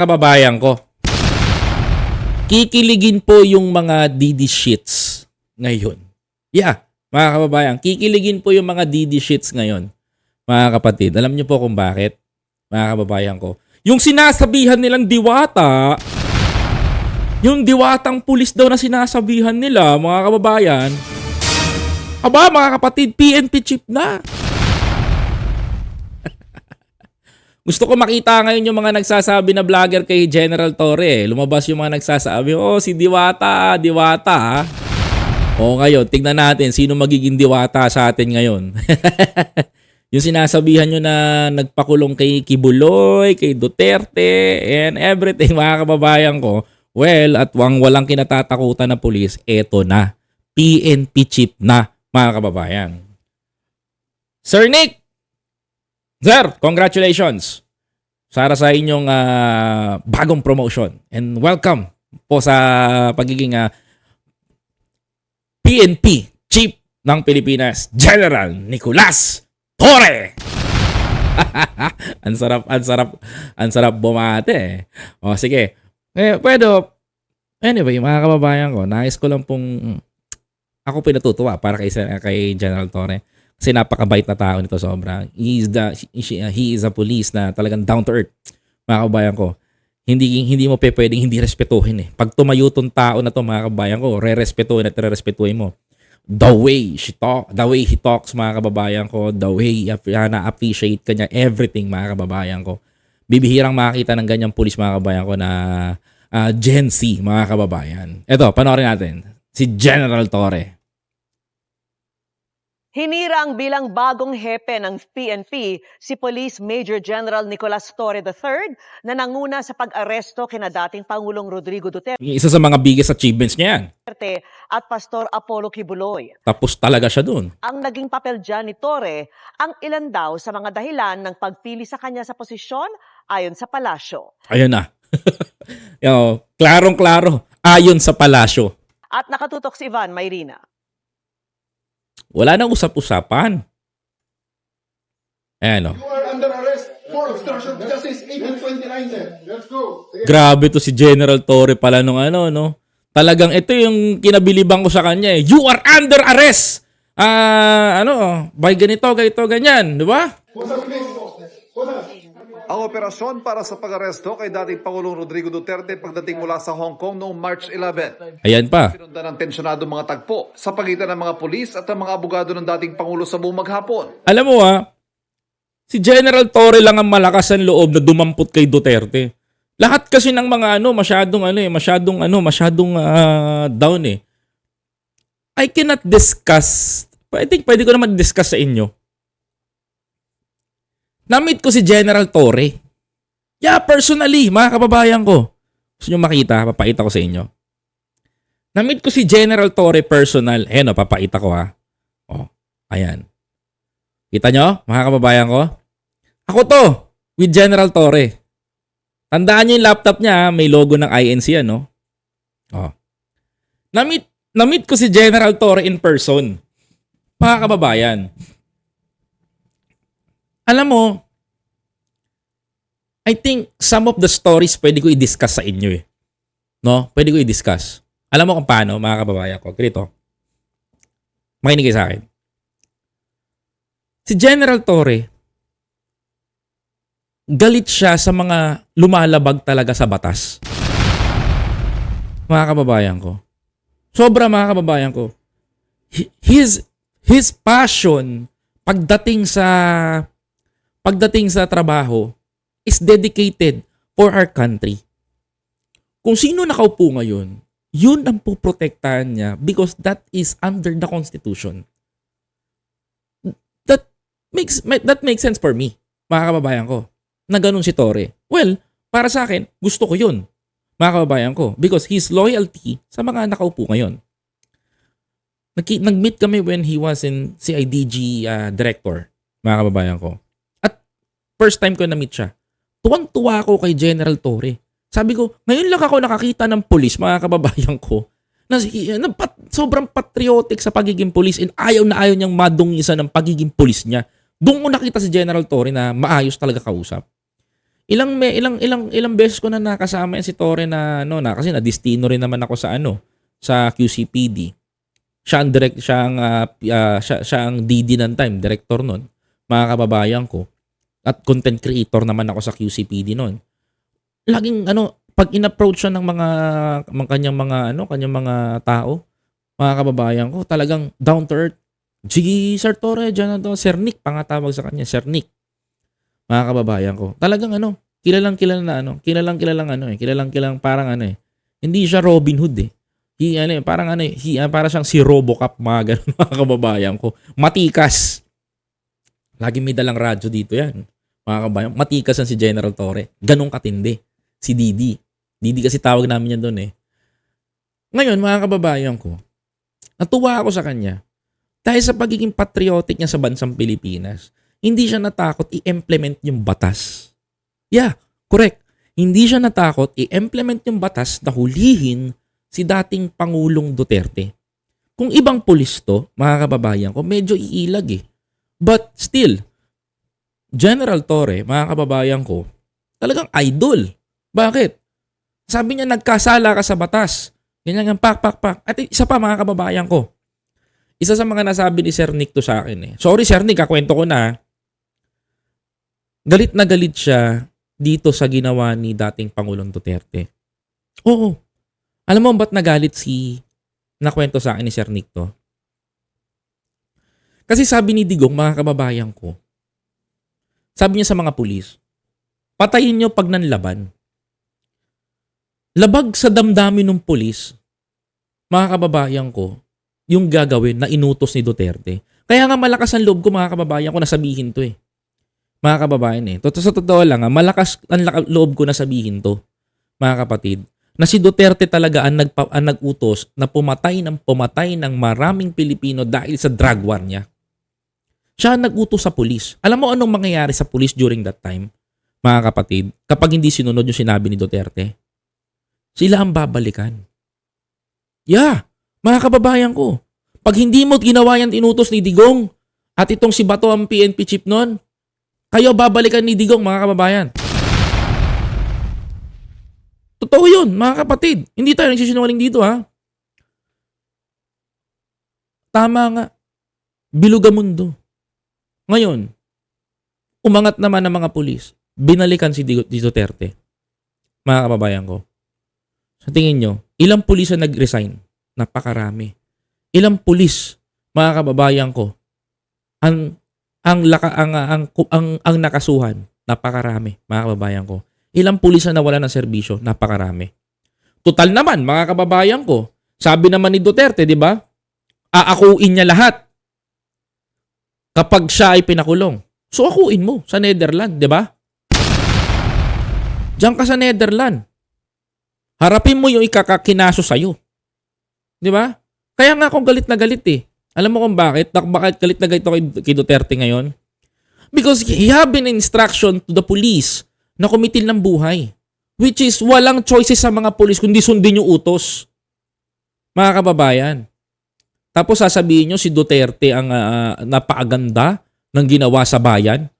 kababayan ko. Kikiligin po yung mga DD shits ngayon. Yeah, mga kababayan, kikiligin po yung mga DD shits ngayon. Mga kapatid, alam niyo po kung bakit? Mga kababayan ko. Yung sinasabihan nilang diwata, yung diwatang pulis daw na sinasabihan nila, mga kababayan, aba mga kapatid, PNP chief na. Gusto ko makita ngayon yung mga nagsasabi na vlogger kay General Torre. eh. Lumabas yung mga nagsasabi, oh si Diwata, Diwata. ah." O ngayon, tignan natin sino magiging Diwata sa atin ngayon. yung sinasabihan nyo na nagpakulong kay Kibuloy, kay Duterte, and everything, mga kababayan ko. Well, at wang walang kinatatakutan na pulis, eto na. PNP chief na, mga kababayan. Sir Nick, Sir, congratulations para sa inyong ah, bagong promotion and welcome po sa pagiging ah, PNP Chief ng Pilipinas, General Nicolas Torre. ang sarap, ang sarap, ang sarap bumate. eh. O sige. Eh, pwede, anyway, mga kababayan ko, nais ko lang pong ako pinatutuwa para kay, kay General Torre. Kasi napakabait na tao nito sobra. He is the she- he is a police na talagang down to earth. Mga kabayan ko. Hindi hindi mo pe pwedeng hindi respetuhin eh. Pag tumayo tong tao na to mga kabayan ko, re-respetuhin at re-respetuhin mo. The way she talk, the way he talks mga kababayan ko, the way uh, na-appreciate kanya everything mga kababayan ko. Bibihirang makakita ng ganyang pulis mga kababayan ko na ah, Gen Z mga kababayan. Ito, panoorin natin. Si General Torre. Hinirang bilang bagong hepe ng PNP si Police Major General Nicolas Torre III na nanguna sa pag-aresto kina dating Pangulong Rodrigo Duterte Isa sa mga biggest achievements niya yan. at Pastor Apollo Kibuloy. Tapos talaga siya dun. Ang naging papel dyan ni Torre ang ilan daw sa mga dahilan ng pagpili sa kanya sa posisyon ayon sa palasyo. Ayun na. Yo, klarong-klaro. Ayon sa palasyo. At nakatutok si Ivan Mayrina. Wala nang usap-usapan. Ayan o. You are under arrest for obstruction of justice, 1829, sir. Let's go. Grabe to si General Torre pala nung ano, no? Talagang ito yung kinabilibang ko sa kanya eh. You are under arrest! Ah, ano, by ganito, ganito, ganyan, di ba? What's up? Ang operasyon para sa pag-aresto kay dating Pangulong Rodrigo Duterte pagdating mula sa Hong Kong noong March 11. Ayan pa. Sinundan ng tensyonado mga tagpo sa pagitan ng mga pulis at ng mga abogado ng dating Pangulo sa buong maghapon. Alam mo ah, si General Torre lang ang malakas ang loob na dumampot kay Duterte. Lahat kasi ng mga ano, masyadong ano eh, masyadong ano, masyadong ah, down eh. I cannot discuss, I think pwede ko naman discuss sa inyo. Namit ko si General Torre. Yeah, personally, mga kababayan ko. Gusto nyo makita, papakita ko sa inyo. Namit ko si General Torre personal. Eh no, papakita ko ha. Oh, ayan. Kita nyo, mga kababayan ko? Ako to, with General Torre. Tandaan nyo yung laptop niya, may logo ng INC ano. Oh. Namit, namit ko si General Torre in person. Mga kababayan. Alam mo, I think some of the stories pwede ko i-discuss sa inyo eh. No? Pwede ko i-discuss. Alam mo kung paano, mga kababayan ko. Ganito. Makinig kayo sa akin. Si General Torre, galit siya sa mga lumalabag talaga sa batas. Mga kababayan ko. Sobra mga kababayan ko. Hi- His, his passion pagdating sa pagdating sa trabaho is dedicated for our country. Kung sino nakaupo ngayon, yun ang puprotektahan niya because that is under the Constitution that makes ma- that makes sense for me, mga kababayan ko. Na ganun si Torre. Well, para sa akin, gusto ko 'yun. Mga kababayan ko because his loyalty sa mga nakaupo ngayon. Nagki- Nag-meet kami when he was in CIDG uh, director, mga kababayan ko. First time ko na-meet siya. Tuwang-tuwa ako kay General Torre. Sabi ko, ngayon lang ako nakakita ng pulis, mga kababayan ko, na, na pat, sobrang patriotic sa pagiging pulis and ayaw na ayaw niyang madungisa ng pagiging pulis niya. Doon ko nakita si General Torre na maayos talaga kausap. Ilang me, ilang ilang ilang beses ko na nakasama yan si Torre na no na kasi na destino rin naman ako sa ano sa QCPD. Siya ang direct siya ang pi- ah, siya, siya ang DD ng time, director noon. Mga kababayan ko. At content creator naman ako sa QCPD noon. Laging ano pag in-approach siya ng mga mga kanyang mga ano, kanyang mga tao, mga kababayan ko, talagang down to earth. Sige, Sir Torre, dyan na to. Sir Nick, pangatawag sa kanya, Sir Nick mga kababayan ko. Talagang ano, kilalang kilala na ano, kilalang kilalang ano eh, kilalang kilalang parang ano eh. Hindi siya Robin Hood eh. He, ano eh, parang ano eh, he, ah, para siyang si Robocop mga ganun mga kababayan ko. Matikas. Lagi may dalang radyo dito yan. Mga kababayan, matikas yan si General Torre. Ganong katindi. Si Didi. Didi kasi tawag namin yan doon eh. Ngayon, mga kababayan ko, natuwa ako sa kanya dahil sa pagiging patriotic niya sa bansang Pilipinas hindi siya natakot i-implement yung batas. Yeah, correct. Hindi siya natakot i-implement yung batas na hulihin si dating Pangulong Duterte. Kung ibang pulis to, mga kababayan ko, medyo iilag eh. But still, General Torre, mga kababayan ko, talagang idol. Bakit? Sabi niya, nagkasala ka sa batas. Ganyan nga, pak, pak, pak. At isa pa, mga kababayan ko, isa sa mga nasabi ni Sir Nick to sa akin eh. Sorry Sir Nick, kakwento ko na. ah. Galit na galit siya dito sa ginawa ni dating Pangulong Duterte. Oo. Alam mo ba't nagalit si nakwento sa akin ni Sir Nick to? Kasi sabi ni Digong, mga kababayan ko, sabi niya sa mga pulis, patayin niyo pag nanlaban. Labag sa damdamin ng pulis, mga kababayan ko, yung gagawin na inutos ni Duterte. Kaya nga malakas ang loob ko mga kababayan ko na sabihin to eh. Mga kababayan eh. Totoo sa totoo lang, ah, malakas ang loob ko na sabihin to, mga kapatid, na si Duterte talaga ang, nagpa, ang nag-utos na pumatay ng pumatay ng maraming Pilipino dahil sa drug war niya. Siya nag-utos sa pulis. Alam mo anong mangyayari sa pulis during that time, mga kapatid, kapag hindi sinunod yung sinabi ni Duterte? Sila ang babalikan. Yeah, mga kababayan ko. Pag hindi mo ginawa yan inutos ni Digong at itong si Bato ang PNP chief nun, kayo babalikan ni Digong mga kababayan. Totoo yun, mga kapatid. Hindi tayo nagsisinungaling dito ha. Tama nga. Biluga mundo. Ngayon, umangat naman ang mga pulis. Binalikan si Duterte. Mga kababayan ko. Sa tingin nyo, ilang pulis ang nag-resign? Napakarami. Ilang pulis, mga kababayan ko, ang ang laka, ang, ang, ang, ang, ang nakasuhan, napakarami, mga kababayan ko. Ilang pulis na nawala ng serbisyo, napakarami. Total naman, mga kababayan ko, sabi naman ni Duterte, di ba? Aakuin niya lahat kapag siya ay pinakulong. So akuin mo sa Netherlands, di ba? Diyan ka sa Netherlands. Harapin mo yung ikakakinaso sa'yo. Di ba? Kaya nga akong galit na galit eh. Alam mo kung bakit? Bakit galit na galit ako kay, Duterte ngayon? Because he have been instruction to the police na kumitil ng buhay. Which is walang choices sa mga police kundi sundin yung utos. Mga kababayan. Tapos sasabihin nyo si Duterte ang ah, napakaganda ng ginawa sa bayan.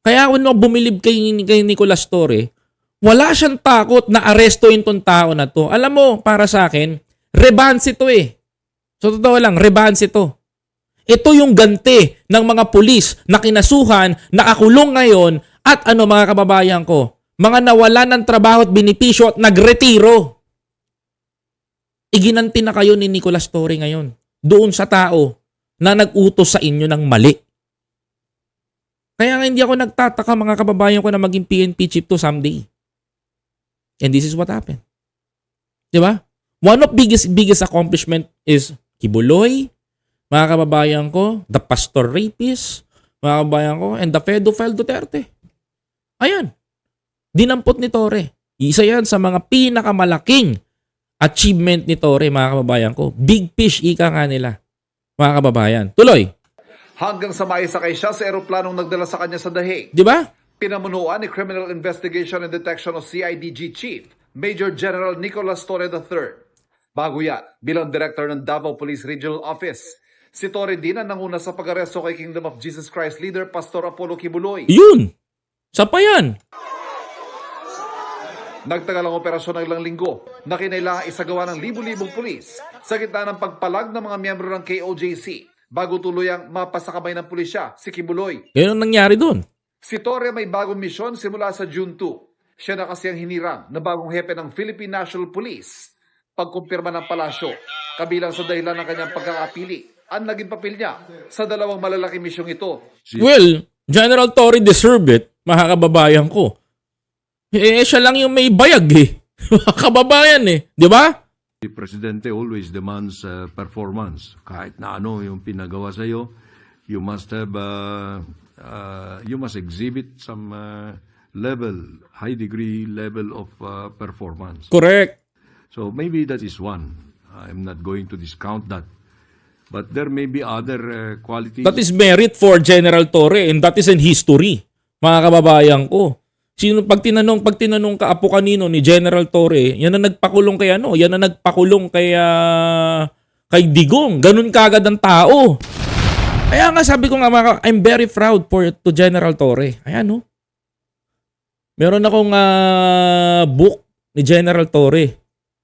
Kaya kung no, bumilib kay, kay Nicolas Torre, wala siyang takot na arestuin tong tao na to. Alam mo, para sa akin, rebans ito eh. So totoo lang, rebans ito. Ito yung ganti ng mga pulis na kinasuhan, nakakulong ngayon, at ano mga kababayan ko, mga nawalan ng trabaho at binipisyo at nagretiro. Iginanti na kayo ni Nicolas Torre ngayon doon sa tao na nag-utos sa inyo ng mali. Kaya nga hindi ako nagtataka mga kababayan ko na maging PNP chief to someday. And this is what happened. Di ba? One of biggest biggest accomplishment is Kibuloy, mga kababayan ko, the pastor rapist, mga kababayan ko, and the pedophile Duterte. Ayan. Dinampot ni Torre. Isa yan sa mga pinakamalaking achievement ni Torre, mga kababayan ko. Big fish, ika nga nila. Mga kababayan. Tuloy. Hanggang sa maisakay siya sa eroplanong nagdala sa kanya sa Dahig. Di ba? Pinamunuan ni Criminal Investigation and Detection o CIDG Chief, Major General Nicolas Torre III. Bago yan, bilang Director ng Davao Police Regional Office. Si Torre din ang nanguna sa pag-aresto kay Kingdom of Jesus Christ leader Pastor Apollo Kibuloy. Yun. Sa pa yan. Nagtagal ang operasyon ng ilang linggo na kinailangan isagawa ng libu-libong pulis sa gitna ng pagpalag ng mga miyembro ng KOJC bago tuluyang mapasakamay ng pulisya si Kibuloy. Ganun ang nangyari doon. Si Torre may bagong misyon simula sa June 2. Siya na kasi ang hinirang na bagong hepe ng Philippine National Police. Pagkumpirma ng palasyo, kabilang sa dahilan ng kanyang pagkakapili, ang naging papel niya sa dalawang malalaking misyong ito. Well, General Torre deserve it, mga kababayan ko. Eh, siya lang yung may bayag eh. Kababayan eh. Di ba? Si Presidente always demands uh, performance. Kahit na ano yung pinagawa sa iyo, you must have, uh, uh, you must exhibit some uh, level, high degree level of uh, performance. Correct. So maybe that is one. I'm not going to discount that. But there may be other uh, qualities. That is merit for General Torre and that is in history, mga kababayan ko. Sino pag tinanong pag tinanong ka apo kanino ni General Torre, yan ang nagpakulong kay ano, yan ang nagpakulong kay ah, kay Digong. Ganun kagad ang tao. Kaya nga sabi ko nga mga, I'm very proud for to General Torre. Ayan no. Meron akong ah, book ni General Torre.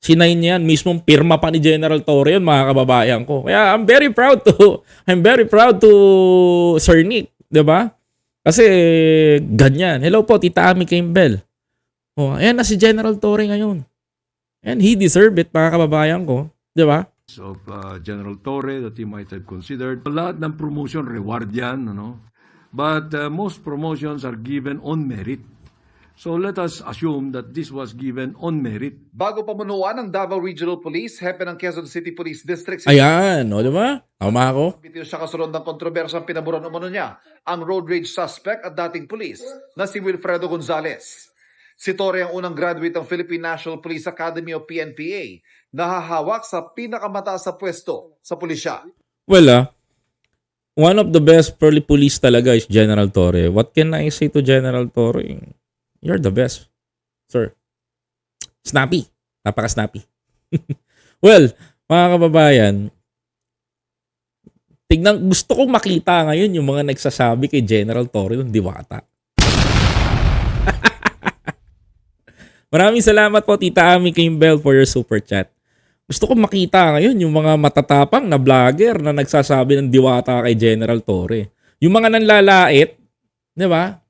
Sinayin niya yan, mismong pirma pa ni General Torre yun, mga kababayan ko. Kaya I'm very proud to, I'm very proud to Sir Nick, di ba? Kasi ganyan. Hello po, Tita Ami Campbell. Oh, ayan na si General Torre ngayon. And he deserve it, mga kababayan ko. Di ba? of uh, General Torre that he might have considered. Lahat ng promotion, reward yan. Ano? But uh, most promotions are given on merit. So let us assume that this was given on merit. Bago pamunuan ng Davao Regional Police, hepe ng Quezon City Police District, si Ayan, o di ba? Tama ako. Bitiw siya kasunod ng kontrobersyang pinaburan umano niya ang road rage suspect at dating pulis na si Wilfredo Gonzales. Si Torre ang unang graduate ng Philippine National Police Academy o PNPA na hahawak sa pinakamataas sa pwesto sa pulisya. Well, ah, one of the best pearly police talaga is General Torre. What can I say to General Torre? You're the best, sir. Snappy. Napaka-snappy. well, mga kababayan, tignan, gusto kong makita ngayon yung mga nagsasabi kay General Torre ng diwata. Maraming salamat po, Tita Ami Kimbell, for your super chat. Gusto ko makita ngayon yung mga matatapang na vlogger na nagsasabi ng diwata kay General Torre. Yung mga nanlalait, di ba?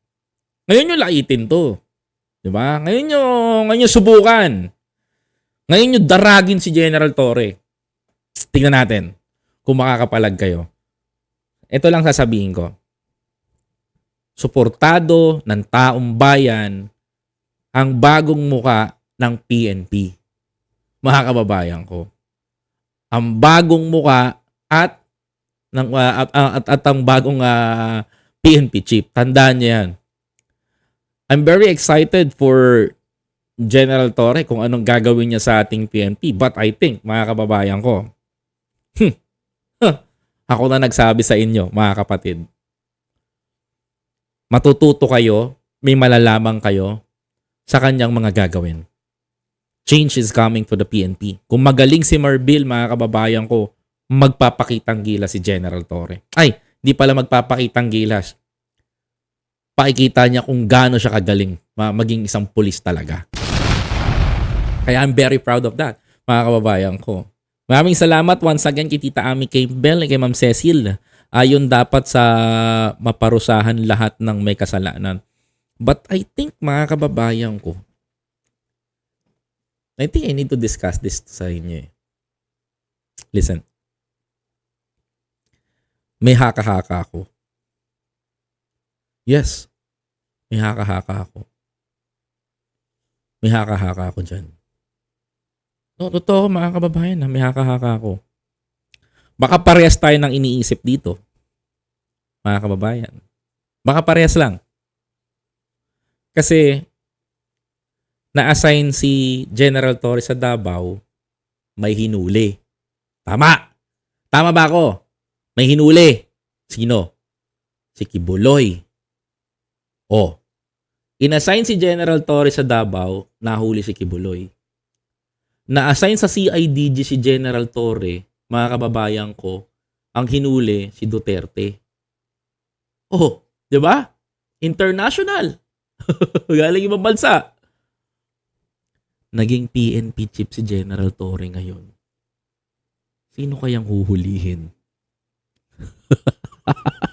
Ngayon yung laitin to. Di ba? Ngayon yung, ngayon yung subukan. Ngayon yung daragin si General Torre. Tingnan natin kung makakapalag kayo. Ito lang sasabihin ko. Suportado ng taong bayan ang bagong muka ng PNP mga kababayan ko. Ang bagong muka at ng ah, at, at, at, ang bagong ah, PNP chief. Tandaan niyo yan. I'm very excited for General Torre kung anong gagawin niya sa ating PNP. But I think, mga kababayan ko, hmm, ako na nagsabi sa inyo, mga kapatid. Matututo kayo, may malalaman kayo sa kanyang mga gagawin change is coming to the PNP. Kung magaling si Marbil, mga kababayan ko, magpapakitang gilas si General Torre. Ay, di pala magpapakitang gilas. Pakikita niya kung gaano siya kagaling ma- maging isang pulis talaga. Kaya I'm very proud of that, mga kababayan ko. Maraming salamat once again kay Tita Ami Campbell kay Ma'am Cecil. Ayon dapat sa maparusahan lahat ng may kasalanan. But I think, mga kababayan ko, I think I need to discuss this sa inyo eh. Listen. May haka-haka ako. Yes. May haka-haka ako. May haka-haka ako dyan. No, totoo mga kababayan, may haka-haka ako. Baka parehas tayo ng iniisip dito. Mga kababayan. Baka parehas lang. Kasi na-assign si General Torres sa Davao, may hinuli. Tama. Tama ba ako? May hinuli. Sino? Si Kibuloy. Oh. Inassign si General Torres sa Davao, nahuli si Kibuloy. Na-assign sa CIDG si General Torre, mga kababayan ko, ang hinuli si Duterte. Oh, 'di ba? International. Galing ibang bansa. naging PNP chief si General Torre ngayon, sino kayang huhulihin?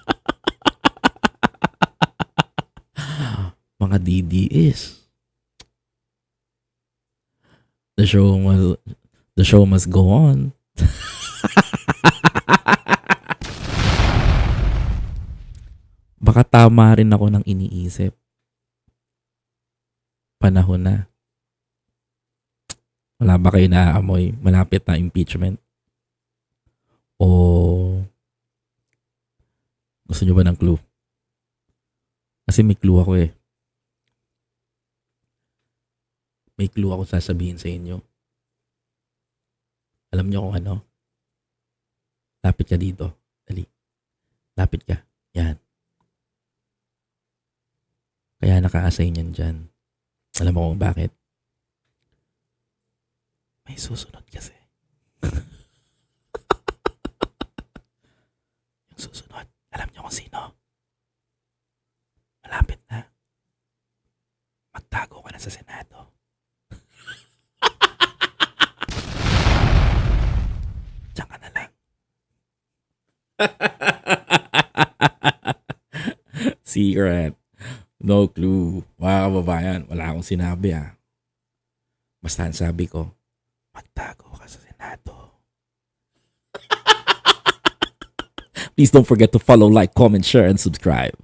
Mga DDS. The show must, the show must go on. Baka tama rin ako ng iniisip. Panahon na. Wala ba kayo naaamoy malapit na impeachment? O gusto nyo ba ng clue? Kasi may clue ako eh. May clue ako sasabihin sa inyo. Alam nyo kung ano? Lapit ka dito. Dali. Lapit ka. Yan. Kaya naka-assign yan dyan. Alam mo kung bakit? May susunod kasi. Yung susunod, alam niyo kung sino? Malapit na. Magtago ka na sa Senado. Diyan ka na lang. Secret. No clue. Mga kababayan, wala akong sinabi ah. Basta ang sabi ko, magtago ka sa Senado. Please don't forget to follow, like, comment, share, and subscribe.